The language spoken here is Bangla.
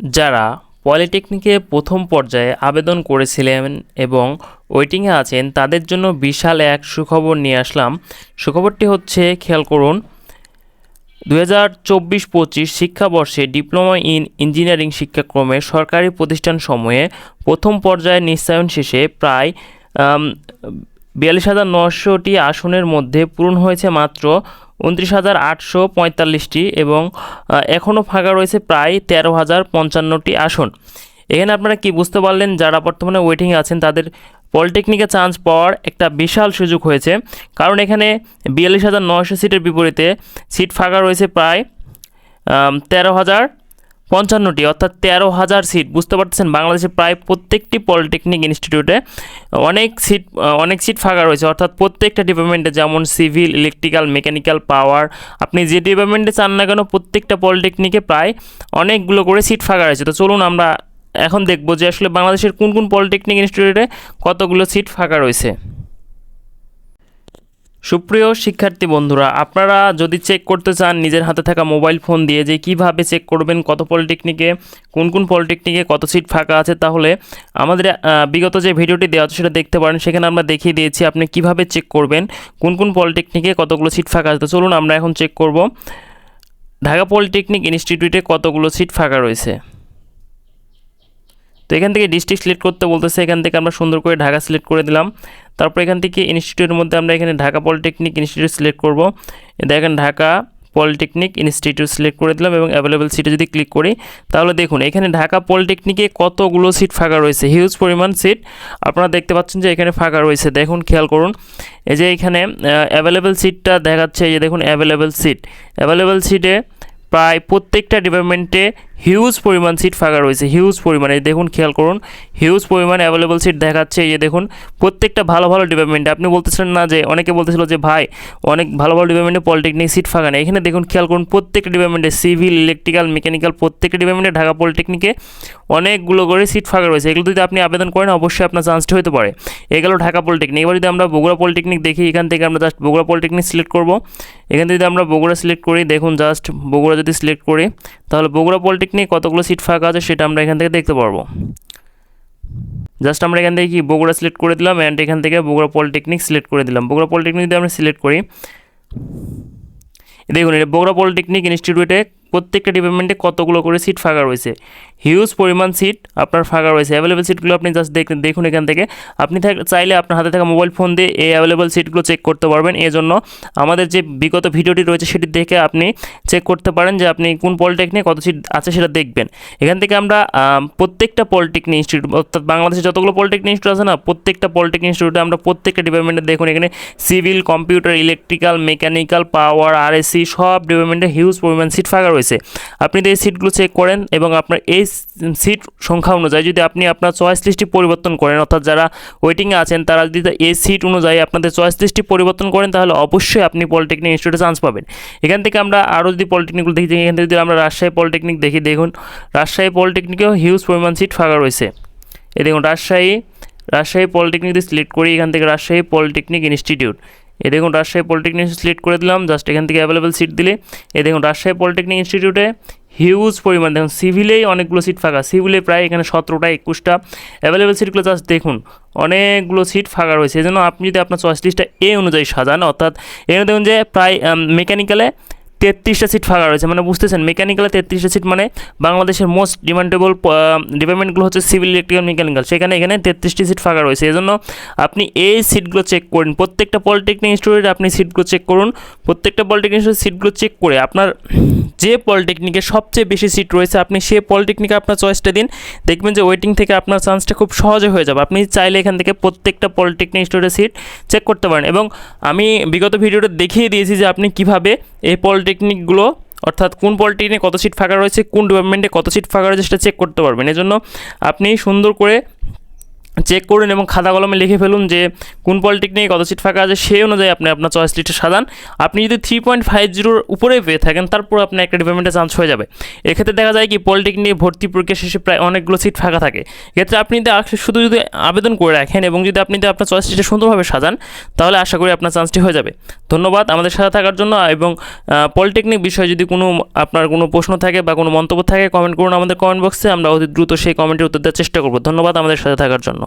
যারা পলিটেকনিকে প্রথম পর্যায়ে আবেদন করেছিলেন এবং ওয়েটিংয়ে আছেন, তাদের জন্য বিশাল এক সুখবর নিয়ে আসলাম। সুখবরটি হচ্ছে, খেয়াল করুন দু হাজার চব্বিশ পঁচিশ শিক্ষাবর্ষে ডিপ্লোমা ইন ইঞ্জিনিয়ারিং শিক্ষাক্রমে সরকারি প্রতিষ্ঠান সমূহে প্রথম পর্যায়ে নিশ্চয়ন শেষে প্রায় বিয়াল্লিশ হাজার নশোটি আসনের মধ্যে পূরণ হয়েছে মাত্র উনত্রিশ হাজার আটশো পঁয়তাল্লিশটি এবং এখনও ফাঁকা রয়েছে প্রায় তেরো হাজার পঞ্চান্নটি আসন। এখানে আপনারা কি বুঝতে পারলেন যারা বর্তমানে ওয়েটিংয়ে আছেন, তাদের পলিটেকনিকে চান্স পাওয়ার একটা বিশাল সুযোগ হয়েছে। কারণ এখানে বিয়াল্লিশ হাজার নশো সিটের বিপরীতে সিট ফাঁকা রয়েছে প্রায় তেরো হাজার পঞ্চান্নটি, অর্থাৎ তেরো হাজার সিট। বুঝতে পারতেছেন, বাংলাদেশের প্রায় প্রত্যেকটি পলিটেকনিক ইনস্টিটিউটে অনেক সিট অনেক সিট ফাঁকা রয়েছে। অর্থাৎ প্রত্যেকটা ডিপার্টমেন্টে যেমন সিভিল, ইলেকট্রিক্যাল, মেকানিক্যাল, পাওয়ার, আপনি যে ডিপার্টমেন্টে চান না কেন, প্রত্যেকটা পলিটেকনিকে প্রায় অনেকগুলো করে সিট ফাঁকা রয়েছে। তো চলুন আমরা এখন দেখব যে আসলে বাংলাদেশের কোন কোন পলিটেকনিক ইনস্টিটিউটে কতগুলো সিট ফাঁকা রয়েছে। সুপ্রিয় শিক্ষার্থী বন্ধুরা, আপনারা যদি চেক করতে চান নিজের হাতে থাকা মোবাইল ফোন দিয়ে যে কীভাবে চেক করবেন, কত পলিটেকনিকে কোন কোন পলিটেকনিকে কত সিট ফাঁকা আছে, তাহলে আমাদের বিগত যে ভিডিওটি দেওয়া আছে সেটা দেখতে পারেন। সেখানে আমরা দেখিয়ে দিয়েছি আপনি কীভাবে চেক করবেন, কোন কোন পলিটেকনিকে কতগুলো সিট ফাঁকা আছে। চলুন আমরা এখন চেক করব। ঢাকা পলিটেকনিক ইনস্টিটিউটে কতগুলো সিট ফাঁকা রয়েছে? তো এখান থেকে ডিস্ট্রিক্ট সিলেক্ট করতে বলতেছে, এখান থেকে আমরা সুন্দর করে ঢাকা সিলেক্ট করে দিলাম। তারপর এখান থেকে ইনস্টিটিউটের মধ্যে আমরা এখানে ঢাকা পলিটেকনিক ইনস্টিটিউট সিলেক্ট করব। দেখেন ঢাকা পলিটেকনিক ইনস্টিটিউট সিলেক্ট করে দিলাম এবং অ্যাভেলেবেল সিটে যদি ক্লিক করি, তাহলে দেখুন এখানে ঢাকা পলিটেকনিকে কতগুলো সিট ফাঁকা রয়েছে। হিউজ পরিমাণ সিট আপনারা দেখতে পাচ্ছেন যে এখানে ফাঁকা রয়েছে। দেখুন, খেয়াল করুন। এই যে এখানে অ্যাভেলেবেল সিটটা দেখাচ্ছে। এই যে দেখুন অ্যাভেলেবেল সিট অ্যাভেলেবেল সিটে প্রায় প্রত্যেকটা ডিপার্টমেন্টে হিউজ পরিমাণ সিট ফাঁকা রয়েছে হিউজ পরিমাণে। দেখুন, খেয়াল করুন হিউজ পরিমাণ অ্যাভেলেবল সিট দেখাচ্ছে। এই যে দেখুন, প্রত্যেকটা ভালো ভালো ডিপার্টমেন্টে আপনি বলতেছিলেন না যে, অনেকে বলতেছিল যে, ভাই, অনেক ভালো ভালো ডিপার্টমেন্টে পলিটেকনিক সিট ফাঁকা নেই। এখানে দেখুন, খেয়াল করুন, প্রত্যেকটা ডিপার্টমেন্টে সিভিল ইলেকট্রিক্যাল মেকানিক্যাল প্রত্যেকটা ডিপার্টমেন্টে ঢাকা পলিটেকনিকে অনেকগুলো করে সিট ফাঁকা রয়েছে। এগুলো যদি আপনি আবেদন করেন, অবশ্যই আপনার চান্সটা হতে পারে। এগুলো ঢাকা পলিটেকনিক এবার যদি আমরা বগুড়া পলিটেকনিক দেখি, এখান থেকে আমরা জাস্ট বগুড়া পলিটেকনিক সিলেক্ট করব। এখান থেকে যদি আমরা বগুড়া সিলেক্ট করি, দেখুন জাস্ট বগুড়া যদি সিলেক্ট করি, তাহলে বগুড়া পলিটেকনিক কতগুলো সিট ফাঁকা আছে সেটা আমরা এখান থেকে দেখতে পারব। জাস্ট আমরা এখান থেকে কি বগুড়া সিলেক্ট করে দিলাম অ্যান্ড এখান থেকে বগুড়া পলিটেকনিক সিলেক্ট করে দিলাম। বগুড়া পলিটেকনিক যদি আমরা সিলেক্ট করি, দেখুন এটা বগুড়া পলিটেকনিক ইনস্টিটিউটে প্রত্যেকটা ডিপার্টমেন্টে কতগুলো করে সিট ফাঁকা রয়েছে। হিউজ পরিমাণ সিট আপনার ফাঁকা রয়েছে। অ্যাভেলেবেল সিটগুলো আপনি জাস্ট দেখুন এখান থেকে। আপনি চাইলে আপনার হাতে থাকা মোবাইল ফোন দিয়ে এই অ্যাভেলেবেল সিটগুলো চেক করতে পারবেন। এজন্য আমাদের যে বিগত ভিডিওটি রয়েছে সেটি দেখে আপনি চেক করতে পারেন যে আপনি কোন পলিটেকনিক কত সিট আছে সেটা দেখবেন। এখান থেকে আমরা প্রত্যেকটা পলিটেকনিক ইনস্টিটিউট অর্থাৎ বাংলাদেশে যতগুলো পলিটেকনিক ইনস্টিটিউট আছে না, প্রত্যেকটা পলিটেকনিক ইনস্টিটিউটে আমরা প্রত্যেকটা ডিপার্টমেন্টে দেখুন এখানে civil computer electrical mechanical power RSC সব ডিপার্টমেন্টে হিউজ পরিমাণ সিট ফাঁকা রয়েছে। আপনি এই সিটগুলো চেক করেন এবং আপনার এই সিট সংখ্যা অনুযায়ী যদি আপনি আপনার চয়েস লিস্টটি পরিবর্তন করেন, অর্থাৎ যারা ওয়েটিংয়ে আছেন, তারা যদি এই সিট অনুযায়ী আপনাদের চয়েস লিস্টটি পরিবর্তন করেন, তাহলে অবশ্যই আপনি পলিটেকনিক ইনস্টিটিউটে চান্স পাবেন। এখান থেকে আমরা আরও যদি পলিটেকনিকগুলো দেখি, এখান থেকে যদি আমরা রাজশাহী পলিটেকনিক দেখি, দেখুন, রাজশাহী পলিটেকনিকেও হিউজ পরিমাণ সিট ফাঁকা রয়েছে। এই দেখুন, রাজশাহী রাজশাহী পলিটেকনিক যদি সিলেক্ট করি, এখান থেকে রাজশাহী পলিটেকনিক ইনস্টিটিউট এ দেখুন, রাজশাহী পলিটেকনিক সিলেক্ট করে দিলাম জাস্ট এখান থেকে অ্যাভেলেবেল সিট দিলে। এ দেখুন, রাজশাহী পলিটেকনিক ইনস্টিটিউটে হিউজ পরিমাণ, দেখুন সিভিলেই অনেকগুলো সিট ফাঁকা। সিভিলে প্রায় এখানে সতেরোটা, একুশটা অ্যাভেলেবেল সিটগুলো জাস্ট দেখুন, অনেকগুলো সিট ফাঁকা রয়েছে। এই জন্য আপনি যদি আপনার চয়েস লিস্টটা এ অনুযায়ী সাজান, অর্থাৎ এখানে দেখুন যে প্রায় মেকানিক্যালে তেত্রিশটা সিট ফাঁকা রয়েছে। মানে বুঝতেছেন মেকানিক্যালে তেত্রিশটা সিট মানে বাংলাদেশের মোস্ট ডিমান্ডেবল ডিপার্টমেন্টগুলো হচ্ছে সিভিল ইলেকট্রিক্যাল মেকানিক্যাল সেখানে এখানে তেত্রিশটি সিট ফাঁকা রয়েছে। এজন্য আপনি এই সিটগুলো চেক করুন। প্রত্যেকটা পলিটেকনিক ইনস্টিটিউটে আপনি সিটগুলো চেক করুন। প্রত্যেকটা পলিটেকনিক সিটগুলো চেক করে আপনার যে পলিটেকনিকে সবচেয়ে বেশি সিট রয়েছে, আপনি সে পলিটেকনিকে আপনার চয়েসটা দিন। দেখবেন যে ওয়েটিং থেকে আপনার চান্সটা খুব সহজে হয়ে যাবে। আপনি চাইলে এখান থেকে প্রত্যেকটা পলিটেকনিক ইনস্টিটিউটের সিট চেক করতে পারেন। এবং আমি বিগত ভিডিওটা দেখিয়ে দিয়েছি যে আপনি কীভাবে এই পলিটেকনিকগুলো অর্থাৎ কোন পলিটেকনিকে কত সিট ফাঁকা রয়েছে, কোন ডিপার্টমেন্টে কত সিট ফাঁকা রয়েছে সেটা চেক করতে পারবেন। এজন্য আপনি সুন্দর করে চেক করুন এবং খাতা কলমে লিখে ফেলুন যে কোন পলিটেকনিকে কত সিট ফাঁকা আছে, সেই অনুযায়ী আপনি আপনার চয়েস লিস্টে সাজান। আপনি যদি থ্রি পয়েন্ট ফাইভ জিরোর উপরে পেয়ে থাকেন, তারপর আপনার একটা ডিপার্টমেন্টে চান্স হয়ে যাবে। এক্ষেত্রে দেখা যায় কি, পলিটেকনিক ভর্তি প্রক্রিয়া শেষে প্রায় অনেকগুলো সিট ফাঁকা থাকে। এক্ষেত্রে আপনি যদি শুধু যদি আবেদন করে রাখেন এবং যদি আপনি আপনার চয়েস লিস্টে সুন্দরভাবে সাজান, তাহলে আশা করি আপনার চান্সটি হয়ে যাবে। ধন্যবাদ আমাদের সাথে থাকার জন্য এবং পলিটেকনিক বিষয়ে যদি কোনো আপনার কোনো প্রশ্ন থাকে বা কোনো মন্তব্য থাকে কমেন্ট করুন আমাদের কমেন্ট বক্সে আমরা অতি দ্রুত সেই কমেন্টের উত্তর দেওয়ার চেষ্টা করব। ধন্যবাদ আমাদের সাথে থাকার জন্য।